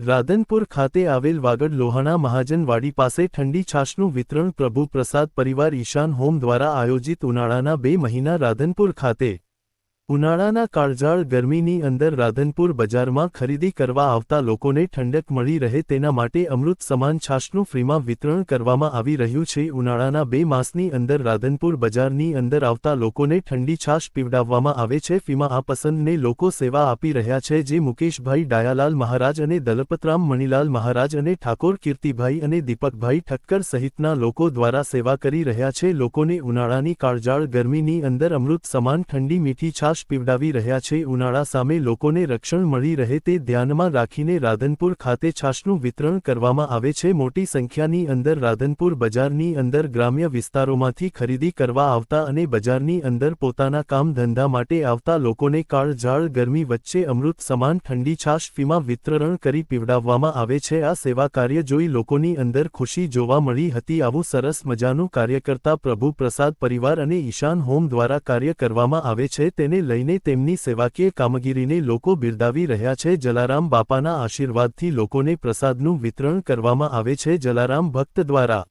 રાધનપુર ખાતે આવેલ વાગડ લોહાણા મહાજનવાડી પાસે ઠંડી છાશનું વિતરણ પ્રભુ પ્રસાદ પરિવાર ઈશાન હોમ દ્વારા આયોજિત ઉનાળાના બે મહિના રાધનપુર ખાતે ઉનાળાના કાળઝાળ ગરમીની અંદર રાધનપુર બજારમાં ખરીદી કરવા આવતા લોકોને ઠંડક મળી રહે તેના માટે અમૃત સમાન છાશનું ફ્રીમાં વિતરણ કરવામાં આવી રહ્યું છે. ઉનાળાના બે માસની અંદર રાધનપુર બજારની અંદર આવતા લોકોને ઠંડી છાશ પીવડાવવામાં આવે છે. ફીમાં આ પસંદને લોકો સેવા આપી રહ્યા છે જે મુકેશભાઈ ડાયાલાલ મહારાજ અને દલપતરામ મણીલાલ મહારાજ અને ઠાકોર કીર્તિભાઈ અને દીપકભાઈ ઠક્કર સહિતના લોકો દ્વારા સેવા કરી રહ્યા છે. લોકોને ઉનાળાની કાળઝાળ ગરમીની અંદર અમૃત સમાન ઠંડી મીઠી છાશ પીવડાવી રહ્યા છે. ઉનાળા સામે લોકોને રક્ષણ મળી રહે તે ધ્યાનમાં રાખીને રાધનપુર ખાતે છાશનું વિતરણ કરવામાં આવે છે. મોટી સંખ્યાની અંદર રાધનપુર બજારની અંદર ગ્રામ્ય વિસ્તારોમાંથી ખરીદી કરવા આવતા અને બજારની અંદર પોતાના કામ ધંધા માટે આવતા લોકોને કાળઝાળ ગરમી વચ્ચે અમૃત સમાન ઠંડી છાશ ફીમાં વિતરણ કરી પીવડાવવામાં આવે છે. આ સેવા કાર્ય જોઈ લોકોની અંદર ખુશી જોવા મળી હતી. આવું સરસ મજાનું કાર્ય કરતા પ્રભુ પ્રસાદ પરિવાર અને ઈશાન હોમ દ્વારા કાર્ય કરવામાં આવે છે. તેને લઈને તેમની સેવાકીય કામગીરીને લોકો બિરદાવી રહ્યા છે. જલારામ બાપાના આશીર્વાદથી લોકોને પ્રસાદનું વિતરણ કરવામાં આવે છે. જલારામ ભક્ત દ્વારા